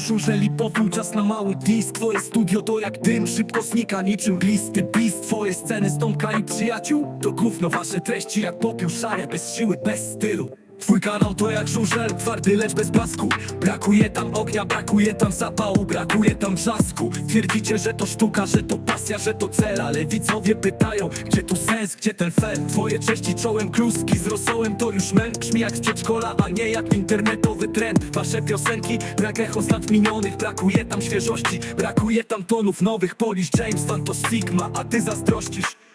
oszurżeli popiół czas na mały disk. Twoje studio to jak dym, szybko znika niczym glisty beast. Twoje sceny z Tomka i przyjaciół To gówno wasze treści jak popiół szare Bez siły, bez stylu Twój kanał to jak żużel, twardy lecz bez blasku Brakuje tam ognia, brakuje tam zapału, brakuje tam wrzasku Twierdzicie, że to sztuka, że to pasja, że to cel Ale widzowie pytają, gdzie tu sens, gdzie ten fel? Twoje cześci czołem kluski z rosołem to już męk. Brzmi jak z przedszkola, a nie jak internetowy trend. Wasze piosenki, brak echo z minionych. Brakuje tam świeżości, brakuje tam tonów nowych. Polish James, fan to Sigma, a ty zazdrościsz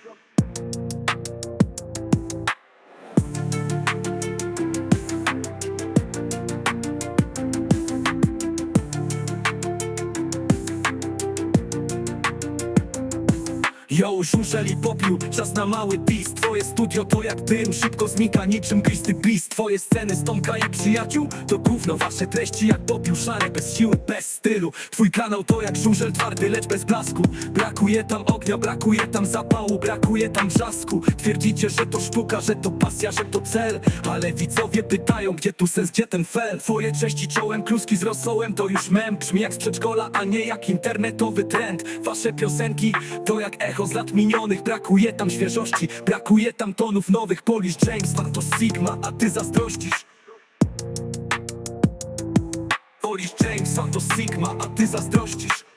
Yo, żużeli popiół, czas na mały dis Twoje studio to jak dym, szybko znika niczym glisty beast Twoje sceny Tomka i przyjaciół To gówno, wasze treści jak popiół szare Bez siły, bez stylu. Twój kanał to jak żużel twardy, lecz bez blasku. Brakuje tam ognia, brakuje tam zapału Brakuje tam wrzasku Twierdzicie, że to sztuka, że to pasja, że to cel. Ale widzowie pytają, gdzie tu sens, gdzie ten fel? Twoje cześci czołem, kluski z rosołem To już mem, brzmi jak z przedszkola, a nie jak internetowy trend. Wasze piosenki to jak echo z lat minionych. Brakuje tam świeżości, brakuje tam tonów nowych. Polish James, to Sigma, a ty zazdrościsz. Polish James, to Sigma, a ty zazdrościsz